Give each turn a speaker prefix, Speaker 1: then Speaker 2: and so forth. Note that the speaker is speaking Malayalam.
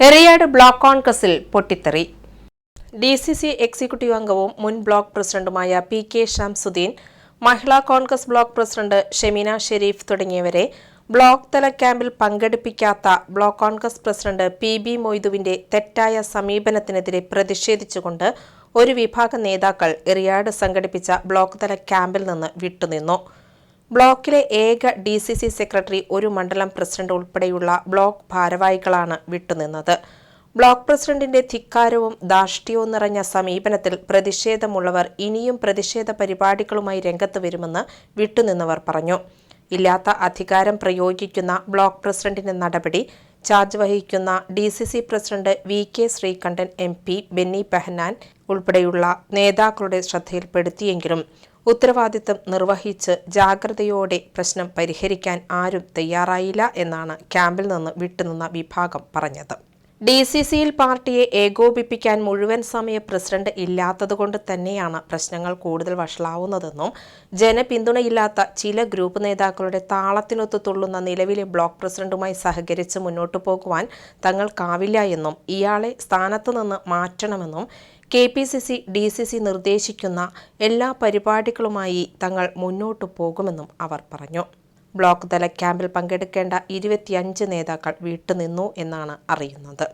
Speaker 1: എറിയാട് ബ്ലോക്ക് കോൺഗ്രസിൽ പൊട്ടിത്തെറി. ഡി സി സി എക്സിക്യൂട്ടീവ് അംഗവും മുൻ ബ്ലോക്ക് പ്രസിഡന്റുമായ P K Shamsuddin Mahila Congress block president Shemeena Sherif തുടങ്ങിയവരെ ബ്ലോക്ക് തല ക്യാമ്പിൽ പങ്കെടുപ്പിക്കാത്ത block Congress president P B മൊയ്തുവിന്റെ തെറ്റായ സമീപനത്തിനെതിരെ പ്രതിഷേധിച്ചുകൊണ്ട് ഒരു വിഭാഗം നേതാക്കൾ എറിയാട് സംഘടിപ്പിച്ച ബ്ലോക്ക് തല ക്യാമ്പിൽ നിന്ന് വിട്ടുനിന്നു. ബ്ലോക്കിലെ ഏക ഡി സി സി സെക്രട്ടറി ഒരു മണ്ഡലം പ്രസിഡന്റ് ഉൾപ്പെടെയുള്ള ബ്ലോക്ക് ഭാരവാഹികളാണ് വിട്ടുനിന്നത്. ബ്ലോക്ക് പ്രസിഡന്റിന്റെ ധിക്കാരവും ധാർഷ്ട്യവും നിറഞ്ഞ സമീപനത്തിൽ പ്രതിഷേധമുള്ളവർ ഇനിയും പ്രതിഷേധ പരിപാടികളുമായി രംഗത്ത് വരുമെന്ന് വിട്ടുനിന്നവർ പറഞ്ഞു. ഇല്ലാത്ത അധികാരം പ്രയോഗിക്കുന്ന ബ്ലോക്ക് പ്രസിഡന്റിന്റെ നടപടി ചാർജ് വഹിക്കുന്ന D C C president V K Sreekandan M P Benny Behanan ഉൾപ്പെടെയുള്ള നേതാക്കളുടെ ശ്രദ്ധയിൽപ്പെടുത്തിയെങ്കിലും ഉത്തരവാദിത്തം നിർവഹിച്ച് ജാഗ്രതയോടെ പ്രശ്നം പരിഹരിക്കാൻ ആരും തയ്യാറായില്ല എന്നാണ് ക്യാമ്പിൽ നിന്ന് വിട്ടുനിന്ന വിഭാഗം പറഞ്ഞത്. ഡി സി സിയിൽ പാർട്ടിയെ ഏകോപിപ്പിക്കാൻ മുഴുവൻ സമയ പ്രസിഡന്റ് ഇല്ലാത്തതുകൊണ്ട് തന്നെയാണ് പ്രശ്നങ്ങൾ കൂടുതൽ വഷളാവുന്നതെന്നും ജനപിന്തുണയില്ലാത്ത ചില ഗ്രൂപ്പ് നേതാക്കളുടെ താളത്തിനൊത്തു തുള്ളുന്ന നിലവിലെ ബ്ലോക്ക് പ്രസിഡന്റുമായി സഹകരിച്ച് മുന്നോട്ടു പോകുവാൻ തങ്ങൾക്കാവില്ല എന്നും ഇയാളെ സ്ഥാനത്തു നിന്ന് മാറ്റണമെന്നും K P C C D C C നിർദ്ദേശിക്കുന്ന എല്ലാ പരിപാടികളുമായി തങ്ങൾ മുന്നോട്ടു പോകുമെന്നും അവർ പറഞ്ഞു. ബ്ലോക്ക് തല ക്യാമ്പിൽ പങ്കെടുക്കേണ്ട ഇരുപത്തിയഞ്ച് നേതാക്കൾ വിട്ടുനിന്നു എന്നാണ് അറിയുന്നത്.